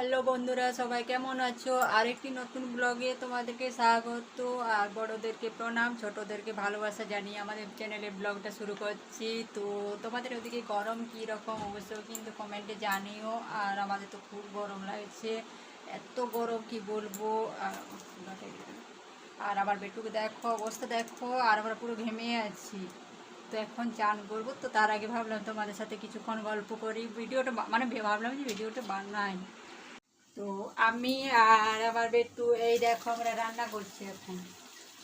Hello বন্ধুরা, সবাই কেমন আছো? আরেকটি নতুন ব্লগে তোমাদেরকে স্বাগত। আর বড়োদেরকে প্রণাম, ছোটদেরকে ভালোবাসা জানিয়ে আমাদের চ্যানেলে ব্লগটা শুরু করছি। তো তোমাদের ওদিকে গরম কী রকম অবশ্যই কিন্তু কমেন্টে জানিও। আর আমাদের তো খুব গরম লাগছে। এত গরম, কি বলব? আর- আমার বেটুকে দেখো, অবস্থা দেখো। আর আমরা পুরো ঘেমে আছি। তো এখন চান করব। তো তার আগে ভাবলাম তোমাদের সাথে কিছুক্ষণ গল্প করি। ভিডিওটা মানে ভাবলাম যে ভিডিওটা বানাই। তো আমি আর আমার বেটু এই দেখো আমরা রান্না করছি এখন।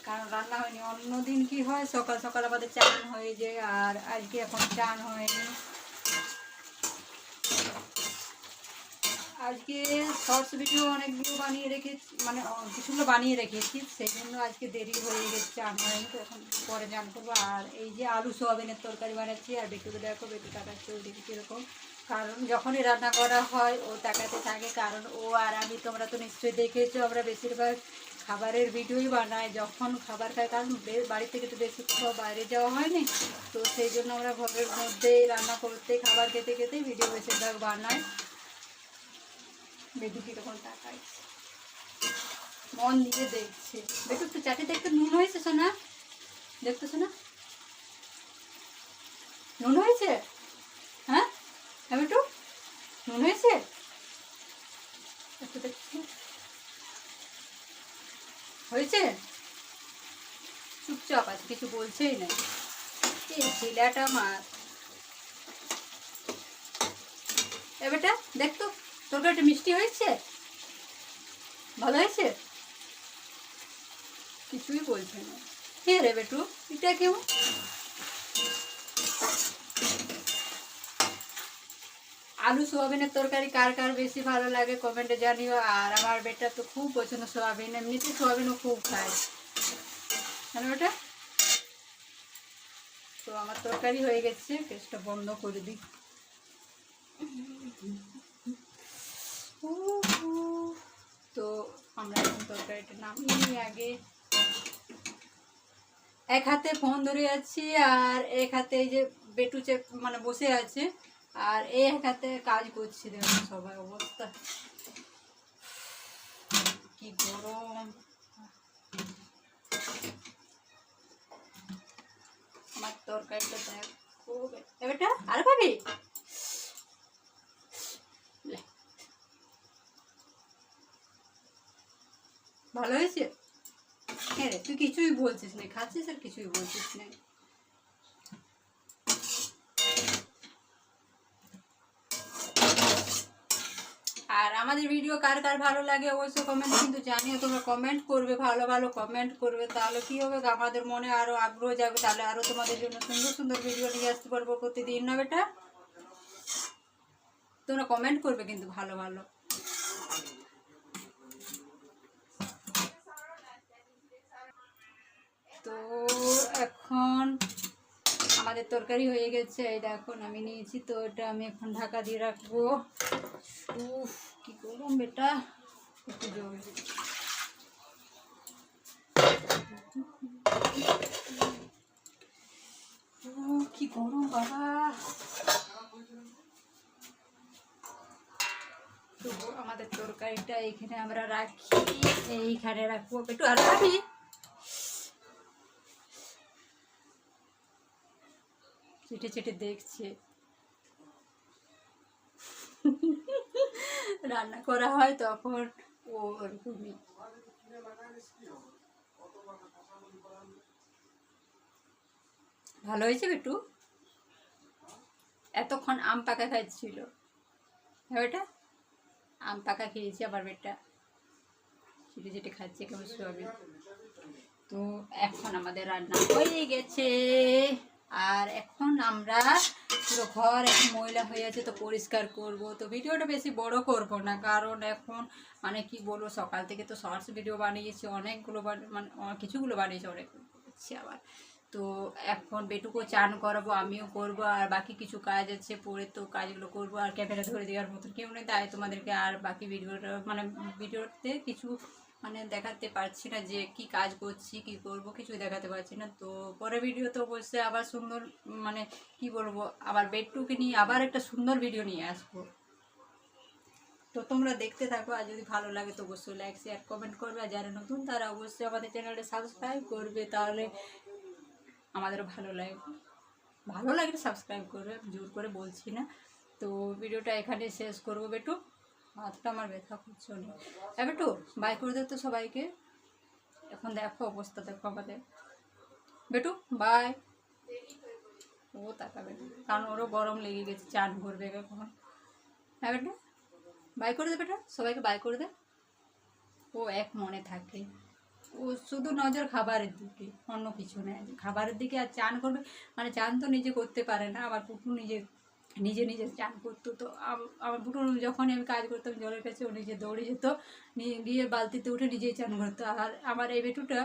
কারণ রান্না হয়নি, অন্যদিন কি হয়? সকাল সকাল আমাদের চান হয়ে যায় আর আজকে এখন চান হয়নি। আজকে শর্টস ভিডিও অনেকগুলো বানিয়ে রেখেছি মানে কিছুগুলো বানিয়ে রেখেছি, সেই জন্য আজকে দেরি হয়ে গেছে, চান হয়নি, তো এখন পরে চান করব। আর এই যে আলু সোয়াবিনের তরকারি বানাচ্ছি, আর বেটুকে দেখো, বেটু তাকাচ্ছে ওদিকে কীরকম। কারণ যখনই রান্না করা হয়, ও তাকাতে থাকে। কারণ ও আর আমি, তোমরা তো নিশ্চয়ই দেখেছ, আমরা বেশিরভাগ খাবারের ভিডিওই বানাই। যখন খাবার খাই, কারণ বাড়ি থেকে তো বেশি কোথাও বাইরে যাওয়া হয়নি। তো সেই জন্য আমরা ঘরের মধ্যেই রান্না করতে, খাবার খেতে খেতেই ভিডিও বেশিরভাগ বানাই। বেটু কীরকম তাকায়? মন দিয়ে দেখছে। বেটু একটু চাটে দেখতে নুন হয়েছে, সোনা? দেখতেছো না নুন হয়েছে? হ্যাঁ বেটু নুন হয়েছে? একটু দেখছি। হয়েছে? চুপচাপ আছে, কিছু বলছেই না। এই ছেলেটা আমার এ বেটা, দেখ তো তরকারিটা মিষ্টি হয়েছে? ভালো হয়েছে? কিছুই বলছে না। কে রে বেটু, এটা কেউ আলু সোয়াবিনের তরকারি কার কার বেশি ভালো লাগে কমেন্টে জানিও। আর আমার বেটা তো খুব পছন্দ সোয়াবিন এমনিতে সোয়াবিনও খুব খায়। কেন বেটা? তো আমার তরকারি হয়ে গেছে, গ্যাসটা বন্ধ করে দিই। তো আমরা এখন তরকারিটা নামিয়ে আগে। এক হাতে ফোন ধরে আছি আর এক হাতে এই যে বেটু চেপ মানে বসে আছে। আর এই হাতে কাজ করছি দেখুন সবাই অবস্থা। কি গরম। আমার তরকারিটা দেখো এবারটা আর ভালো হয়েছে? হ্যাঁ রে, তুই কিছুই বলছিস না, খাচ্ছিস আর কিছুই বলছিস না। আর আমাদের ভিডিও কার কার ভালো লাগে অবশ্যই কমেন্ট কিন্তু জানিও, তোমরা কমেন্ট করবে, ভালো ভালো কমেন্ট করবে, তাহলে কী হবে? আমাদের মনে আরও আগ্রহ যাবে তাহলে আরও তোমাদের জন্য সুন্দর সুন্দর ভিডিও নিয়ে আসতে পারব প্রতিদিন, না বেটা? তোমরা কমেন্ট করবে কিন্তু ভালো ভালো। আমাদের তরকারি হয়ে গেছে এই দেখো আমি নিয়েছি, তো এটা আমি এখন ঢাকা দিয়ে রাখব। উফ, কি গরম বেটা একটু জল দিই। কি গরম, বাবা। আমাদের তরকারিটা এইখানে আমরা রাখি এইখানে রাখব। একটু আর খাবি চেটে চেটে দেখছে। রান্না করা হয় তখন ও ওরকমই। ভালো হয়েছে বেটু? এতক্ষণ আম পাকা খাচ্ছিল। হ্যাঁ বেটা? আম পাকা খেয়েছি আবার বেটা। চেটে চেটে খাচ্ছে, কেমন সোয়াবিন তো এখন আমাদের রান্না হয়ে গেছে। আর এখন আমরা পুরো ঘর, এখন ময়লা হয়ে আছে তো পরিষ্কার করব। তো ভিডিওটা বেশি বড় করব না, কারণ এখন মানে কি বলব, সকাল থেকে তো শর্টস ভিডিও বানিয়েছি, অনেকগুলো মানে কিছুগুলো বানিয়েছি অনেক আবার। তো এখন বেটুকো চান করাবো, আমিও করব, আর বাকি কিছু কাজ আছে, পরে তো কাজগুলো করব, আর ক্যামেরা ধরে দেওয়ার মতন কেউ নেই, তাই তোমাদেরকে আর বাকি ভিডিওটা মানে ভিডিওতে কিছু মানে দেখাতে পারছি না যে কি কাজ করছি, কি করব, কিছুই দেখাতে পারছি না। তো পরে ভিডিও তো অবশ্যই আবার সুন্দর মানে কি বলব, আবার বেডটুকে নিয়ে আবার একটা সুন্দর ভিডিও নিয়ে আসব। তো তোমরা দেখতে থাকো, আর যদি ভালো লাগে তো অবশ্যই লাইক শেয়ার কমেন্ট করবে। আর যারা নতুন, তারা অবশ্যই আমাদের চ্যানেলটা সাবস্ক্রাইব করবে। তাহলে আমাদেরও ভালো লাগবে ভালো লাগলে সাবস্ক্রাইব করবে জোর করে বলছি না। তো ভিডিওটা এখানে শেষ করব, বেটু। হাতটা আমার ব্যথা করছে অনেক। এ বেটু বাই করে দে তো সবাইকে। এখন দেখো অবস্থা, দেখো আমাদের। বেটু, বাই। ও তাকাবে না। কারণ ওরও গরম লেগে গেছে, চান করবে এখন হ্যাঁ বেটা, বাই করে দে বেটা, সবাইকে বাই করে দে। ও এক মনে থাকে। ও শুধু নজর খাবারের দিকে, অন্য কিছু নেই খাবারের দিকে আর চান করবে মানে চান তো নিজে করতে পারে না, আবার পুটু নিজে নিজে নিজে চান করতো। তো আমার পুটু যখনই আমি কাজ করতাম, জলের কাছে ও নিজে দৌড়ে যেত। নিয়ে গিয়ে বালতিতে উঠে নিজেই চান করতো। আর আমার এই বেটুটা,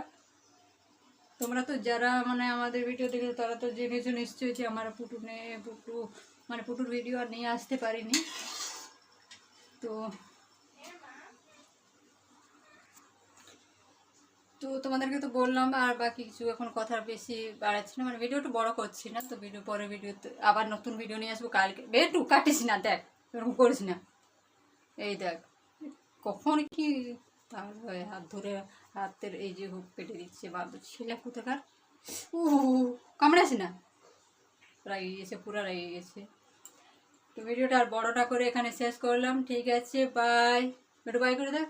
তোমরা তো যারা মানে আমাদের ভিডিও দেখে তারা তো জেনেছো নিশ্চয়ই যে আমার পুটুনে পুটু মানে পুটুর ভিডিও আর নিয়ে আসতে পারিনি। তো তো তোমাদেরকে তো বললাম, আর বাকি কিছু এখন কথা বেশি বাড়াচ্ছি না। মানে ভিডিওটা বড় করছি না, তো ভিডিও পরে ভিডিও আবার নতুন ভিডিও নিয়ে আসব কালকে। বেটু কাটিস না, দেখ, এরকম করিস না। এই দেখ, কখন কি তার হয়ে হাত ধরে হাতের এই যে হুক পেটে দিচ্ছে বাদ ছেলে কোথাকার? উ কামড়াস না। রাগে গেছে পুরো রেগে গেছে। তো ভিডিওটা আর বড়টা করে এখানে শেষ করলাম। ঠিক আছে বাই একটু বাই করে দেখ।